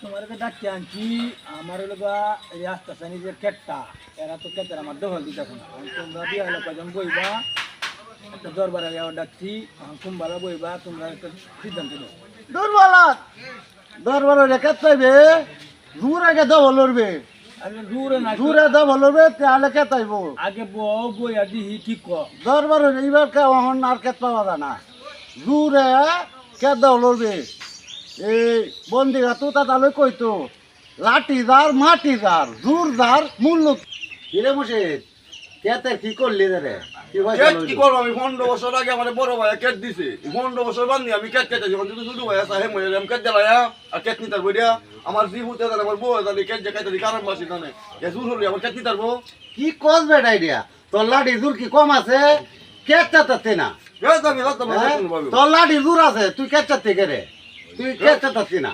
তোমার ডাকি আনছি আমার আসতেছে যে কেটটা এরা তো কেটের আমার দখল দিতে তোমরা বিয়ে কজন বইবা দরবারে ডাকছি কুম্বালা বইবা, তোমরা সিদ্ধান্ত দুর্বলত দরবার রেখে চাইবে দূর আগে দব লড়বে আরে দূরে না দূরে দব লড়বে তাহলে কে চাইব আগে বউ বই আর দিহি ঠিক কর দরবার এইবার কে অহন আর কে পাওয়া যায় না। দূরে কে দব লড়বে এই বন্দিরা তো তাহলে কইতো লাঠি দার মাটি দার দূর দার মূল্য কিরে মুর্শিদ কেতে কি করলি রে? কি কেট কি করব? আমি পনেরো বছর আগে আমার বড় ভাই কেট দিছে। পনেরো বছর বান্ধি আমি কেট কেটে যখন যদি ছোট ভাই আসা হে মরে আমি কেট আর কেট আমার জি হুতে জানে আমার বউ জানে কেট যে কেটে কারণ মাসি জানে। এ জুর হলি আমার কেট নিতার বউ কি কস বেটা আইডিয়া তোর লাঠি দূর কি কম আছে? কেটে তাতে না। রাত হ্যাঁ? আমার তোর লাঠি দূর আছে তুই কেটে থেকে রে? তুই কেটে তাতে না।